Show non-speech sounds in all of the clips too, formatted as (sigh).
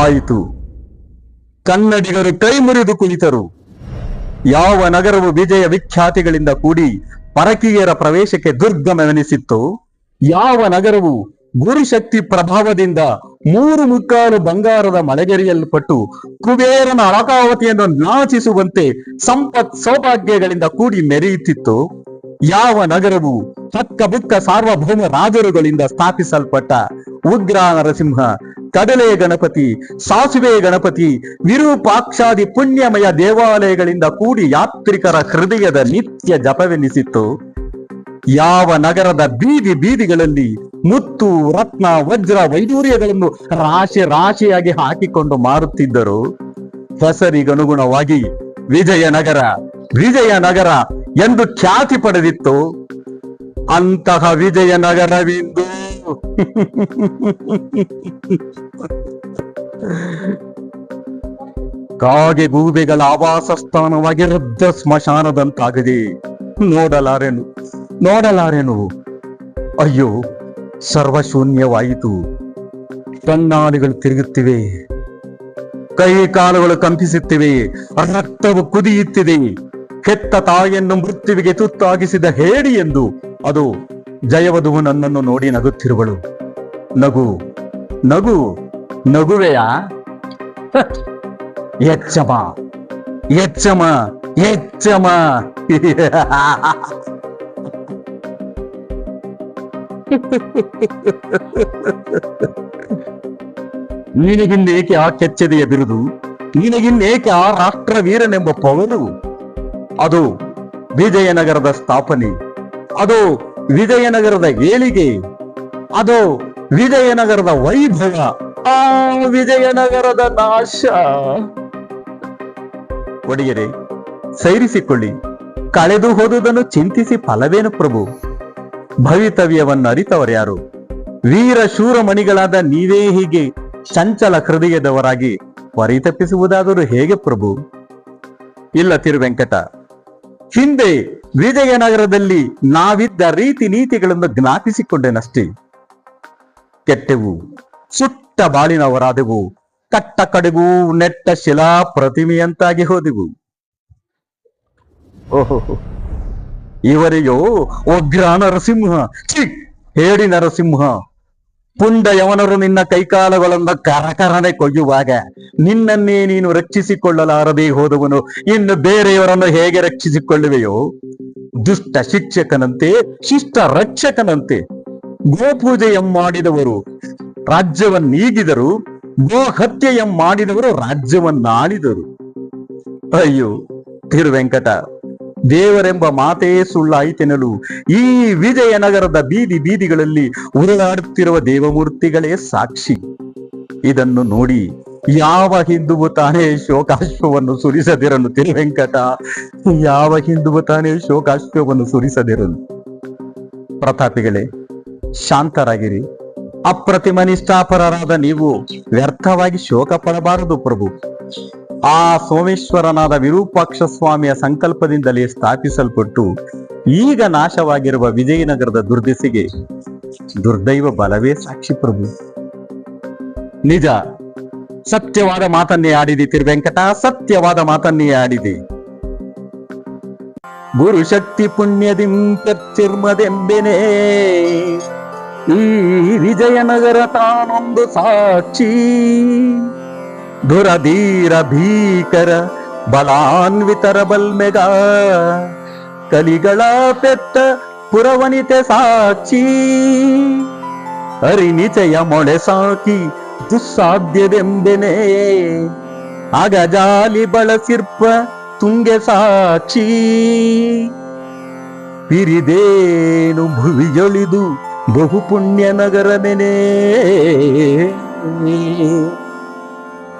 ಆಯಿತು. ಕನ್ನಡಿಗರು ಕೈ ಮುರಿದು ಕುಳಿತರು. ಯಾವ ನಗರವು ವಿಜಯ ವಿಖ್ಯಾತಿಗಳಿಂದ ಕೂಡಿ ಪರಕೀಯರ ಪ್ರವೇಶಕ್ಕೆ ದುರ್ಗಮವೆನಿಸಿತ್ತು, ಯಾವ ನಗರವು ಗುರುಶಕ್ತಿ ಪ್ರಭಾವದಿಂದ ಮೂರು ಮುಕ್ಕಾಲು ಬಂಗಾರದ ಮಳೆಗೆರೆಯಲ್ಪಟ್ಟು ಕುಬೇರನ ಅಳಕಾವತಿಯನ್ನು ನಾಚಿಸುವಂತೆ ಸಂಪತ್ ಸೌಭಾಗ್ಯಗಳಿಂದ ಕೂಡಿ ಮೆರೆಯುತ್ತಿತ್ತು, ಯಾವ ನಗರವು ಹಕ್ಕ ಬುಕ್ಕ ಸಾರ್ವಭೌಮ ರಾಜರುಗಳಿಂದ ಸ್ಥಾಪಿಸಲ್ಪಟ್ಟ ಉಗ್ರ ನರಸಿಂಹ ಕಡಲೆ ಗಣಪತಿ, ಸಾಸಿವೆ ಗಣಪತಿ, ವಿರೂಪಾಕ್ಷಾದಿ ಪುಣ್ಯಮಯ ದೇವಾಲಯಗಳಿಂದ ಕೂಡಿ ಯಾತ್ರಿಕರ ಹೃದಯದ ನಿತ್ಯ ಜಪವೆನಿಸಿತ್ತು. ಯಾವ ನಗರದ ಬೀದಿ ಬೀದಿಗಳಲ್ಲಿ ಮುತ್ತು, ರತ್ನ, ವಜ್ರ, ವೈಡೂರ್ಯಗಳನ್ನು ರಾಶಿ ರಾಶಿಯಾಗಿ ಹಾಕಿಕೊಂಡು ಮಾರುತ್ತಿದ್ದರು. ಹೆಸರಿಗನುಗುಣವಾಗಿ ವಿಜಯನಗರ ವಿಜಯನಗರ ಎಂದು ಖ್ಯಾತಿ ಪಡೆದಿತ್ತು. ಅಂತಹ ವಿಜಯನಗರವಿಂದು (laughs) ಕಾಗೆ ಗೂಬೆಗಳ ಆವಾಸ ಸ್ಥಾನವಾಗಿ ಸ್ಮಶಾನದಂತಾಗದೆ. ಸ್ಮಶಾನದಂತಾಗಿದೆ ನೋಡಲಾರೆನು ನೋಡಲಾರೆನು. ಅಯ್ಯೋ, ಸರ್ವಶೂನ್ಯವಾಯಿತು. ಕಣ್ಣಾಲಿಗಳು ತಿರುಗುತ್ತಿವೆ. ಕೈ ಕಾಲುಗಳು ಕಂಪಿಸುತ್ತಿವೆ. ರಕ್ತವು ಕುದಿಯುತ್ತಿದೆ. ಕೆತ್ತ ತಾಯಿಯನ್ನು ಮೃತ್ಯುವಿಗೆ ತುತ್ತಾಗಿಸಿದ ಹೇಡಿ ಎಂದು ಅದು ಜಯವಧುವು ನನ್ನನ್ನು ನೋಡಿ ನಗುತ್ತಿರುವಳು. ನಗು ನಗು, ನಗುವೆಯಾ? (laughs) ಎಚ್ಚಮ ಎಚ್ಚಮ ಎಚ್ಚಮ. (laughs) ನಿನಗಿನ್ನೇಕೆ ಆ ಕೆಚ್ಚದೆಯ ಬಿರುದು? ನಿನಗಿನ್ನೇಕೆ ಆ ರಾಷ್ಟ್ರ ವೀರನೆಂಬ ಪವರು ಅದು ವಿಜಯನಗರದ ಸ್ಥಾಪನೆ. ಅದು ವಿಜಯನಗರದ ಏಳಿಗೆ, ಅದು ವಿಜಯನಗರದ ವೈಭವ, ಆ ವಿಜಯನಗರದ ನಾಶ. ಒಡೆಯರೆ, ಸೈರಿಸಿಕೊಳ್ಳಿ. ಕಳೆದು ಹೋದುದನ್ನು ಚಿಂತಿಸಿ ಫಲವೇನು ಪ್ರಭು? ಭವಿತವ್ಯವನ್ನು ಅರಿತವರ್ಯಾರು ವೀರ ಶೂರಮಣಿಗಳಾದ ನೀವೇ ಹೀಗೆ ಚಂಚಲ ಹೃದಯದವರಾಗಿ ಪರಿತಪ್ಪಿಸುವುದಾದರೂ ಹೇಗೆ ಪ್ರಭು? ಇಲ್ಲ ತಿರುವೆಂಕಟ, ಹಿಂದೆ ವಿಜಯನಗರದಲ್ಲಿ ನಾವಿದ್ದ ರೀತಿ ನೀತಿಗಳನ್ನು ಜ್ಞಾಪಿಸಿಕೊಂಡೆನಷ್ಟೇ? ಕೆಟ್ಟೆವು, ಸುಟ್ಟ ಬಾಳಿನವರಾದೆವು, ಕಟ್ಟ ಕಡೆಗೂ ನೆಟ್ಟ ಶಿಲಾ ಪ್ರತಿಮೆಯಂತಾಗಿ ಹೋದೆವು. ಓಹೋ ಇವರೆಯೋ ಉಗ್ರ ನರಸಿಂಹ ಚಿ ಹೇಳಿ ನರಸಿಂಹ. ಪುಂಡ ಯವನರು ನಿನ್ನ ಕೈಕಾಲುಗಳನ್ನು ಕರಕರನೆ ಕೊಯ್ಯುವಾಗ ನಿನ್ನನ್ನೇ ನೀನು ರಕ್ಷಿಸಿಕೊಳ್ಳಲಾರದೆ ಹೋದವನು ಇನ್ನು ಬೇರೆಯವರನ್ನು ಹೇಗೆ ರಕ್ಷಿಸಿಕೊಳ್ಳುವೆಯೋ? ದುಷ್ಟ ಶಿಕ್ಷಕನಂತೆ ಶಿಷ್ಟ ರಕ್ಷಕನಂತೆ ಗೋಪೂಜೆಯಂ ಮಾಡಿದವರು ರಾಜ್ಯವನ್ನೀಗಿದರು ಗೋ ಹತ್ಯೆಯಂ ಮಾಡಿದವರು, ರಾಜ್ಯವನ್ನಾಳಿದರು. ಅಯ್ಯೋ, ತಿರುವೆಂಕಟ, ದೇವರೆಂಬ ಮಾತೇ ಸುಳ್ಳಾಯಿತೆನಲು ಈ ವಿಜಯನಗರದ ಬೀದಿ ಬೀದಿಗಳಲ್ಲಿ ಉರುಳಾಡುತ್ತಿರುವ ದೇವಮೂರ್ತಿಗಳೇ ಸಾಕ್ಷಿ. ಇದನ್ನು ನೋಡಿ ಯಾವ ಹಿಂದುವು ತಾನೇ ಶೋಕಾಶ್ವವನ್ನು ಸುರಿಸದಿರನು ತಿರುವೆಂಕಟ ಯಾವ ಹಿಂದುವು ತಾನೇ ಶೋಕಾಶ್ವವನ್ನು ಸುರಿಸದಿರನು ಪ್ರತಾಪಿಗಳೇ, ಶಾಂತರಾಗಿರಿ. ಅಪ್ರತಿಮ ನಿಷ್ಠಾಪರರಾದ ನೀವು ವ್ಯರ್ಥವಾಗಿ ಶೋಕ ಪಡಬಾರದು ಪ್ರಭು. ಆ ಸೋಮೇಶ್ವರನಾದ ವಿರೂಪಾಕ್ಷ ಸ್ವಾಮಿಯ ಸಂಕಲ್ಪದಿಂದಲೇ ಸ್ಥಾಪಿಸಲ್ಪಟ್ಟು ಈಗ ನಾಶವಾಗಿರುವ ವಿಜಯನಗರದ ದುರ್ದೆಸೆಗೆ ದುರ್ದೈವ ಬಲವೇ ಸಾಕ್ಷಿ ಪ್ರಭು. ನಿಜ ಸತ್ಯವಾದ ಮಾತನ್ನೇ ಆಡಿದೆ ತಿರುವೆಂಕಟ, ಸತ್ಯವಾದ ಮಾತನ್ನೇ ಆಡಿದೆ. ಗುರು ಶಕ್ತಿ ಪುಣ್ಯದಿಂ ಈ ವಿಜಯನಗರ ತಾನೊಂದು ಸಾಕ್ಷಿ. ಧುರಧೀರ ಭೀಕರ ಬಲಾನ್ವಿತರ ಬಲ್ಮೆಗ. ಕಲಿಗಳ ಪೆತ್ತ ಪುರವನಿತೆ ಸಾಕ್ಷಿ. ಅರಿನಿಚಯ ಮೊಳೆ ಸಾಕಿ ದುಸ್ಸಾಧ್ಯವೆಂಬೆನೆ ಆಗ ಜಾಲಿ ಬಳಸಿರ್ಪ ತುಂಗೆ ಸಾಕ್ಷಿ. ಪಿರಿದೇನು ಭುವಿಯೊಳಿದು ಬಹು ಪುಣ್ಯ ನಗರಮೆನೆ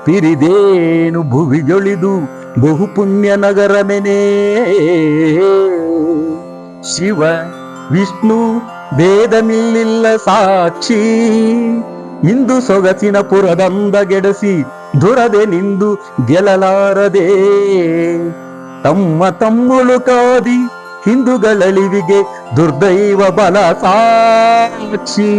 ಪಿರಿದೇನು ಭುವಿಯೊಳಿದು ಬಹು ಪುಣ್ಯ ನಗರಮೆನೆ ಶಿವ, ವಿಷ್ಣು, ಭೇದಮಿಲ್ಲಿಲ್ಲ ಸಾಕ್ಷಿ. ಇಂದು ಸೊಗಸಿನ ಪುರದಂದ ಗೆಡಸಿ ದುರದೆ ನಿಂದು ಗೆಲಲಾರದೆ. ತಮ್ಮ ತಮ್ಮುಳು ಕಾದಿ ಹಿಂದುಗಳಳಿವಿಗೆ ದುರ್ದೈವ ಬಲ ಸಾಕ್ಷಿ.